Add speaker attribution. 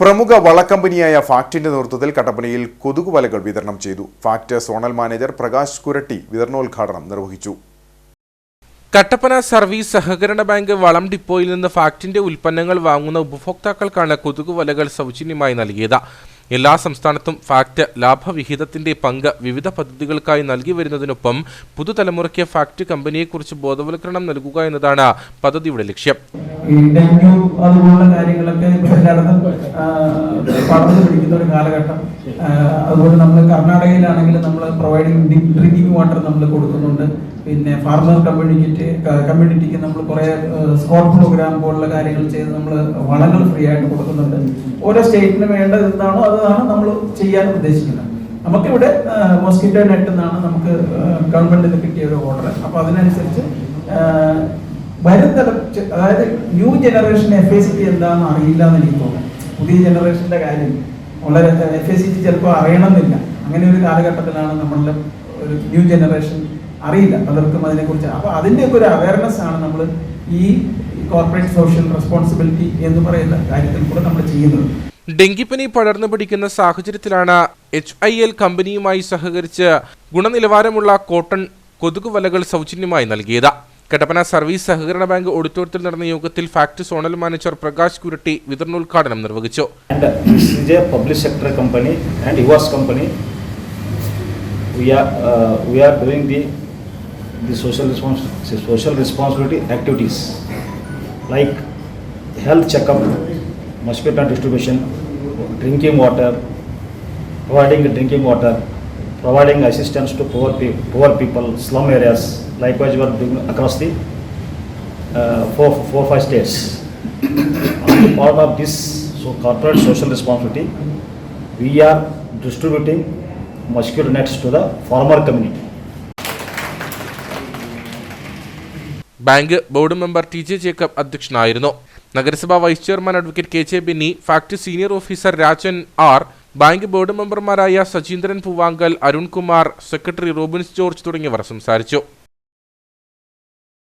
Speaker 1: പ്രമുഖ വളക്കമ്പനിയായ ഫാക്ടിന്റെ നേതൃത്വത്തിൽ കട്ടപ്പനയിൽ കൊതുകു വലകൾ വിതരണം ചെയ്തു. FACT zonal manager Prakash Kuratti വിതരണോദ്ഘാടനം നിർവഹിച്ചു.
Speaker 2: കട്ടപ്പന സർവീസ് സഹകരണ ബാങ്ക് വളം ഡിപ്പോയിൽ നിന്ന് ഫാക്ടിന്റെ ഉൽപ്പന്നങ്ങൾ വാങ്ങുന്ന ഉപഭോക്താക്കൾക്കാണ് കൊതുകു വലകൾ സൗജന്യമായി നൽകിയത്. എല്ലാ സംസ്ഥാനത്തും ഫാക്ട് ലാഭവിഹിതത്തിന്റെ പങ്ക് വിവിധ പദ്ധതികൾക്കായി നൽകി വരുന്നതിനൊപ്പം പുതുതലമുറയ്ക്ക് ഫാക്ട് കമ്പനിയെക്കുറിച്ച് ബോധവൽക്കരണം നൽകുക എന്നതാണ് പദ്ധതിയുടെ ലക്ഷ്യം.
Speaker 3: അതുപോലുള്ള കാര്യങ്ങളൊക്കെ കാലഘട്ടം. അതുപോലെ നമ്മൾ കർണാടകയിലാണെങ്കിൽ നമ്മൾ പ്രൊവൈഡിങ് ഡ്രിങ്കിങ് വാട്ടർ നമ്മൾ കൊടുക്കുന്നുണ്ട്. പിന്നെ ഫാർമർ കമ്മ്യൂണിറ്റി കമ്മ്യൂണിറ്റിക്ക് നമ്മൾ കുറേ സ്കോട്ട് പ്രോഗ്രാം പോലുള്ള കാര്യങ്ങൾ ചെയ്ത് നമ്മൾ വളങ്ങൾ ഫ്രീ ആയിട്ട് കൊടുക്കുന്നുണ്ട്. ഓരോ സ്റ്റേറ്റിന് വേണ്ടത് എന്താണോ അതാണ് നമ്മൾ ചെയ്യാൻ ഉദ്ദേശിക്കുന്നത്. നമുക്കിവിടെ മോസ്കിറ്റോ നെറ്റ് എന്നാണ് നമുക്ക് ഗവൺമെന്റിൽ നിന്ന് കിട്ടിയ ഒരു ഓർഡർ അപ്പോൾ അതിനനുസരിച്ച് വരും തല അതായത് new generation F I C T എന്താണെന്ന് അറിയില്ല എന്ന് എനിക്ക് തോന്നുന്നു. പുതിയ ജനറേഷന്റെ കാര്യം വളരെ എഫ് ഐ സി ടി ചിലപ്പോൾ അറിയണമെന്നില്ല. അങ്ങനെ ഒരു കാലഘട്ടത്തിലാണ് നമ്മളുടെ ഒരു ന്യൂ ജനറേഷൻ അറിയില്ല. പലർക്കും അതിനെക്കുറിച്ച്. അപ്പോൾ അതിന്റെയൊക്കെ ഒരു അവയർനെസ് ആണ് നമ്മൾ ഈ കോർപ്പറേറ്റ് സോഷ്യൽ റെസ്പോൺസിബിലിറ്റി എന്ന് പറയുന്ന കാര്യത്തിൽ കൂടെ നമ്മൾ ചെയ്യുന്നത്.
Speaker 2: ഡെങ്കിപ്പനി പടർന്നു പിടിക്കുന്ന സാഹചര്യത്തിലാണ് എച്ച് ഐ എൽ കമ്പനിയുമായി സഹകരിച്ച് ഗുണനിലവാരമുള്ള കോട്ടൺ കൊതുക് വലകൾ സൗജന്യമായി നൽകിയത്. കട്ടപ്പന സർവീസ് സഹകരണ ബാങ്ക് ഓഡിറ്റോറിയത്തിൽ നടന്ന യോഗത്തിൽ FACT zonal manager Prakash Kuratti വിതരണോദ്ഘാടനം നിർവഹിച്ചു.
Speaker 4: And this company and company. We are, uh, we are doing the, the social respons, social responsibility activities like health checkup, mosquito distribution, drinking water, providing drinking water, providing assistance to poor pe- poor people, slum areas, likewise we are doing across the uh, four, four, five states. On the part of this so corporate social responsibility, we are distributing mosquito nets to the farmer community.
Speaker 2: Bank board member T J Jacob അധ്യക്ഷനായിരുന്നു. നഗരസഭാ vice chairman advocate K J Binny FACT senior officer Rajan R bank board മെമ്പർമാരായ Sajeendran Poovankal Arunkumar secretary Robins George തുടങ്ങിയവർ സംസാരിച്ചു.